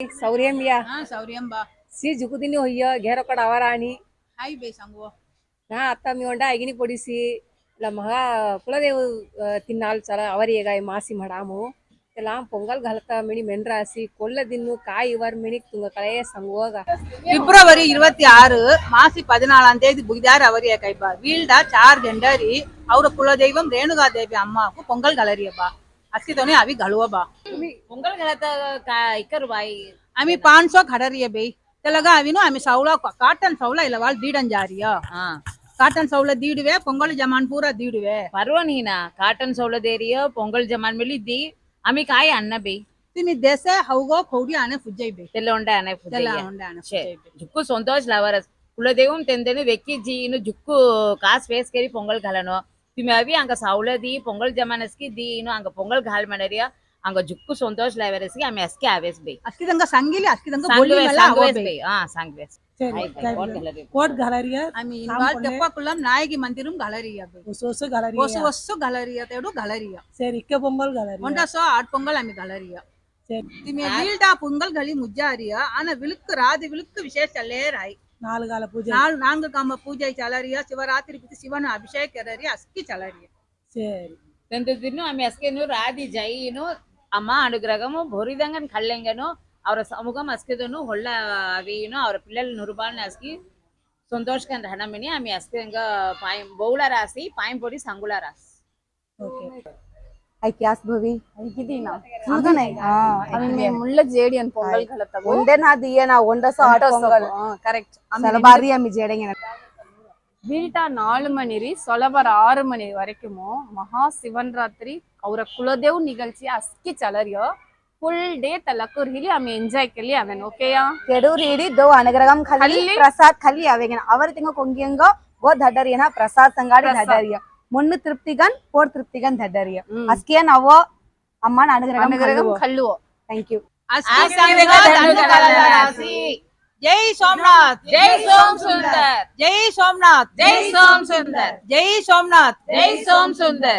सौर्यम या हा सौर्यम बा सी झुकुदिनी होय घेर कडावर आणि हाय बे सांगू हा आता मी ओंडा आयगिनी पडिसी ಇಲ್ಲ ಮಗ ಕುಲದೇವ್ ತಿನ್ನಾಲ್ ಚಲ ಅವರಿಗ ಮಾಸಿ ಮಾಡಾಮು ಎಲ್ಲ ಪೊಂಗಲ್ ಗಲಕ ಮಿಣಿ ಮೆನ್ರಾಸಿ ಕೊಲ್ಲದಿನ್ನು ಕಾಯಿ ಇವರ್ ಮಿಣಿ ತುಂಗ ಕಳೆಯ ಸಂಗೋಗ ಫೆಬ್ರವರಿ ಇರುವತ್ತಿ ಆರು ಮಾಸಿ ಪದಿನಾಲಾಂ ತೇದಿ ಬುಗಿದಾರ ಅವರಿಯ ಕೈಬ ವೀಲ್ಡ ಚಾರ್ ಜೆಂಡರಿ ಅವರ ಕುಲದೈವಂ ರೇಣುಗಾದೇವಿ ಅಮ್ಮಕು ಪೊಂಗಲ್ ಗಲರಿಯಬ್ಬ ಅಸ್ಕಿತೋನೆ ಅವಿ ಗಳುವಬ आम्ही पाच सौ खड़ा रही भाई त्याला आम्ही आम्ही सावला काटन सावला இல்ல வாழ் தீடன் ஜாரியா காட்டன் சவுல தீடுவே பொங்கல் ஜமான் பூரா தீடுவே பரவ நீனா காட்டன் சவுல தேரியோ பொங்கல் ஜமான் மிலி தி आम्ही काय आणणार बे तिने देस हवगो खोडी आणे फुजाई बे त्याला ओंडा आणे त्याला ओंडा आणे झुक्कू संतोष लावरस कुलदेवम तेंदेने वेकी जी इनु झुक्कू कास फेस केरी பொங்கல் घालनो तिमे अभी अंग सावला दी பொங்கல் ஜமானஸ்की दी इनु अंग பொங்கல் घाल मनरिया આંગો જુક્કુ સંતોષ લાવે છે અમે અસકે આવેશ ભાઈ અસકી દંગા સાંગીલે અસકી દંગા બોલી મલા આવેશ ભાઈ હા સાંગવેશ ಕೋಟ್ ಗಲರಿಯ ತೆಪ್ಪಕುಲಂ ನಾಯಕಿ ಮಂದಿರಂ ಗಲರಿಯ ಹೊಸ ಹೊಸ ಗಲರಿಯ ಹೊಸ ಹೊಸ ಗಲರಿಯ ತೆಡು ಗಲರಿಯ ಸರಿ ಇಕ್ಕ ಪೊಂಗಲ್ ಗಲರಿಯ ಒಂದ ಸೊ ಆಟ್ ಪೊಂಗಲ್ ಅಮಿ ಗಲರಿಯ ತಿಮೆ ವೀಲ್ಡಾ ಪೊಂಗಲ್ ಗಲಿ ಮುಜ್ಜಾರಿಯ ಆನ ವಿಳುಕ್ಕು ರಾದಿ ವಿಳುಕ್ಕು ವಿಶೇಷ ಲೇರಾಯಿ ನಾಲ್ಕು ಕಾಲ ಪೂಜೆ ನಾಲ್ಕು ನಾಲ್ಕು ಕಾಮ ಪೂಜೆ ಚಲರಿಯ ಶಿವರಾತ್ರಿ ಬಿತ್ತು ಶಿವನ ಅಭಿಷೇಕ ಅಸ್ಕಿ ಚಲರಿಯ ಸರಿ ತಂದು ದಿನ ಆಮೆ ಅಸ್ಕೆನು ರಾದಿ ಜೈನು అమ్మ అనుగ్రహము బొరిదంగా కళ్ళెంగను ಅವರ ಸಮೂಹ ಅಸ್ಕಿದನು ಒಳ್ಳೆ ಅವಿನು ಅವರ ಪಿಲ್ಲೆಲ್ಲ ನುರುಬಾಲ್ನ ಅಸ್ಕಿ సంతోషకం రణమిని ఆమె అస్థిరంగా పాయం బౌల రాసి పాయం పొడి సంగుల రాసి ಐ ಕ್ಯಾಸ್ ಭವಿ ಇದಿನ ಆಗನೆ ಆಮೆ ಮುಳ್ಳ ಜೇಡಿ ಅನ್ ಪೊಂಗಲ್ ಕಲತ್ತ ಒಂದೇ ನಾ ದಿಯೆ ನಾ ಒಂದಸ ಆಟೋ ಕರೆಕ್ಟ್ ಸಲಬಾರಿ ಆಮಿ ಜೇಡೆಂಗೆ பீட்டா நாலு மணி சொலவர் ஆறு மணி வரைக்குமோ மகா சிவன் ராತ್ರಿ ಅವರ ಕುಲದೇವ್ ನಿಗಲ್ಚಿ ಅಸ್ಕಿ ಚಲರಿಯೋ ಫುಲ್ ಡೇ ತಲಕೂರ್ ಹಿಲಿ ಆಮೆ ಎಂಜಾಯ್ ಕಲಿ ಅವೆನ್ ಓಕೆಯಾ ಕೆಡೂರ್ ಹಿಡಿ ದೋ ಅನಗ್ರಗಂ ಖಲಿ ಪ್ರಸಾದ್ ಖಲಿ ಅವೆಗೆನ ಅವರ ತಿಂಗ ಕೊಂಗಿಯಂಗ ಗೋ ದಡ್ಡರಿಯನ ಪ್ರಸಾದ್ ಸಂಗಾಡಿ ದಡ್ಡರಿಯ ಮುನ್ನು ತೃಪ್ತಿಗನ್ ಪೋರ್ ತೃಪ್ತಿಗನ್ ದಡ್ಡರಿಯ ಅಸ್ಕಿಯ ನಾವ ಅಮ್ಮನ ಅನಗ್ರಗಂ ಅನಗ್ರಗಂ ಖಲ್ಲುವೋ ಥ್ಯಾಂಕ್ ಯು ಅಸ್ಕಿ ஜெய் சோம்நாத். ஜெய் சோம் சுந்தர் ஜெய் சோம்நாத். ஜெய் சோம் சுந்தர் ஜெய் சோம்நாத். ஜெய் சோம் சுந்தர்